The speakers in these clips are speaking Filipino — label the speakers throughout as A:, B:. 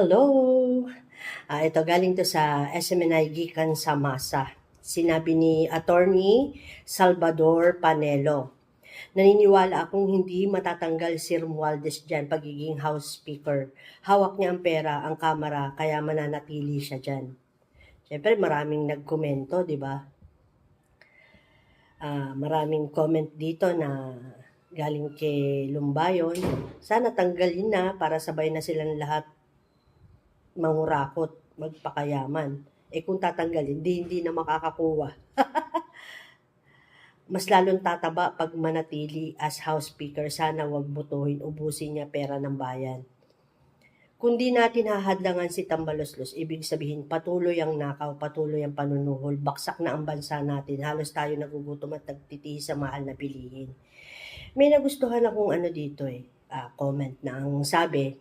A: Hello! Ah, ito galing to sa SMNI Gikan sa Masa. Sinabi ni Attorney Salvador Panelo. Naniniwala akong hindi matatanggal si Romualdez dyan pagiging House Speaker. Hawak niya ang pera, ang kamera, kaya mananatili siya dyan. Siyempre, maraming nagkomento, di ba? Ah, maraming comment dito na galing kay Lumbayon. Sana tanggalin na para sabay na silang lahat mangurakot, magpakayaman. Eh kung tatanggalin, di hindi na makakakuha. Mas lalong tataba pag manatili as House Speaker. Sana wag botohin, ubusin niya pera ng bayan. Kung di natin hahadlangan si Tambaloslos, ibig sabihin patuloy ang nakaw, patuloy ang panunuhol, baksak na ang bansa natin, halos tayo nagugutom at nagtitiis sa mahal na bilihin. May nagustuhan akong ano dito eh, ah, comment na ang sabi,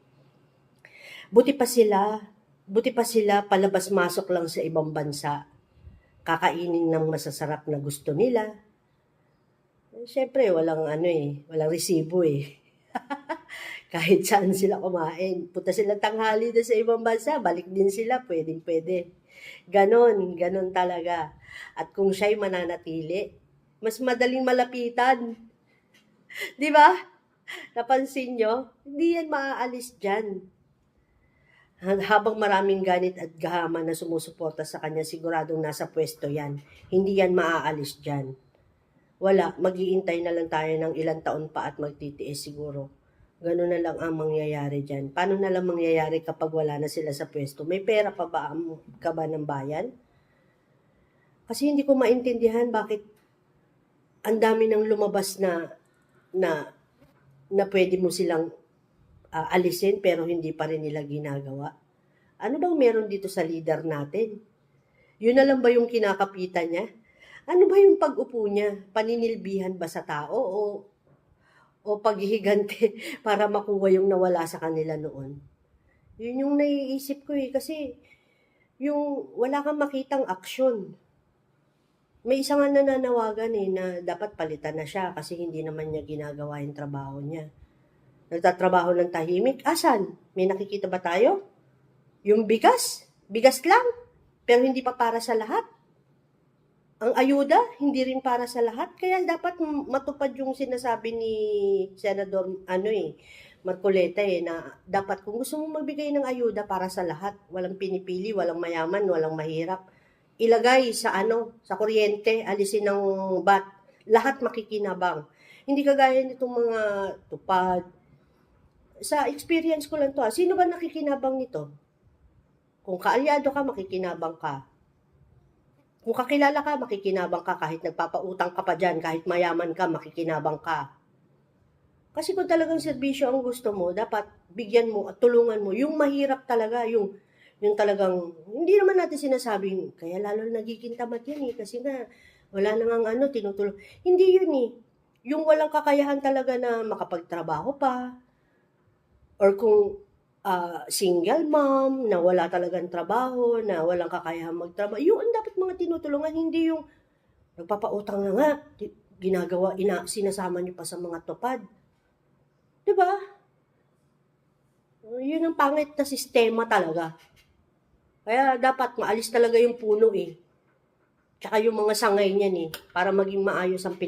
A: buti pa sila, buti pa sila palabas-masok lang sa ibang bansa, kakainin ng masasarap na gusto nila. Eh, Siyempre, walang ano eh, walang resibo eh. Kahit saan sila kumain. Punta sila tanghali na sa ibang bansa, balik din sila, pwedeng pwede. Ganon, ganon talaga. At kung siya'y mananatili, mas madaling malapitan. Di ba? Napansin nyo? Hindi yan maaalis dyan. Habang maraming ganit at gahama na sumusuporta sa kanya, siguradong nasa pwesto yan. Hindi yan maaalis dyan. Wala, mag-iintay na lang tayo ng ilang taon pa at magtitiis siguro. Ganun na lang ang mangyayari dyan. Paano na lang mangyayari kapag wala na sila sa pwesto? May pera pa ba ka ba ng bayan? Kasi hindi ko maintindihan bakit ang dami ng lumabas na na na pwede mo silang ah, alisin pero hindi pa rin nila ginagawa. Ano bang meron dito sa leader natin? Yun na lang ba yung kinakapitan niya? Ano ba yung pag-upo niya? Paninilbihan ba sa tao o o paghihigante para makuha yung nawala sa kanila noon? Yun yung naiisip ko eh kasi yung wala kang makitang aksyon. May isa nga nananawagan eh na dapat palitan na siya kasi hindi naman niya ginagawa yung trabaho niya. Nagtatrabaho ng tahimik. Asan? May nakikita ba tayo? Yung bigas? Bigas lang. Pero hindi pa para sa lahat. Ang ayuda, hindi rin para sa lahat. Kaya dapat matupad yung sinasabi ni Senador ano eh, Marcoleta eh, na dapat kung gusto mong magbigay ng ayuda para sa lahat, walang pinipili, walang mayaman, walang mahirap, ilagay sa ano, sa kuryente, alisin ng bat, lahat makikinabang. Hindi kagaya nitong mga tupad. Sa experience ko lang to, ah, sino ba nakikinabang nito? Kung kaalyado ka, makikinabang ka. Kung kakilala ka, makikinabang ka kahit nagpapautang ka pa dyan, kahit mayaman ka, makikinabang ka. Kasi kung talagang serbisyo ang gusto mo, dapat bigyan mo at tulungan mo. Yung mahirap talaga, yung yung talagang, hindi naman natin sinasabing, kaya lalo nagiging tamad yan eh, kasi nga, wala namang ano, tinutulong. Hindi yun eh. Yung walang kakayahan talaga na makapagtrabaho pa, or kung ah, single mom, na wala talagang trabaho, na walang kakayahan magtrabaho, yun ang dapat mga tinutulungan, hindi yung nagpapautang na nga, ginagawa, ina, sinasama niyo pa sa mga tupad. Ba? Yun ang pangit na sistema talaga. Kaya dapat maalis talaga yung puno eh. Tsaka yung mga sangay niyan eh, para maging maayos ang Pilipinas.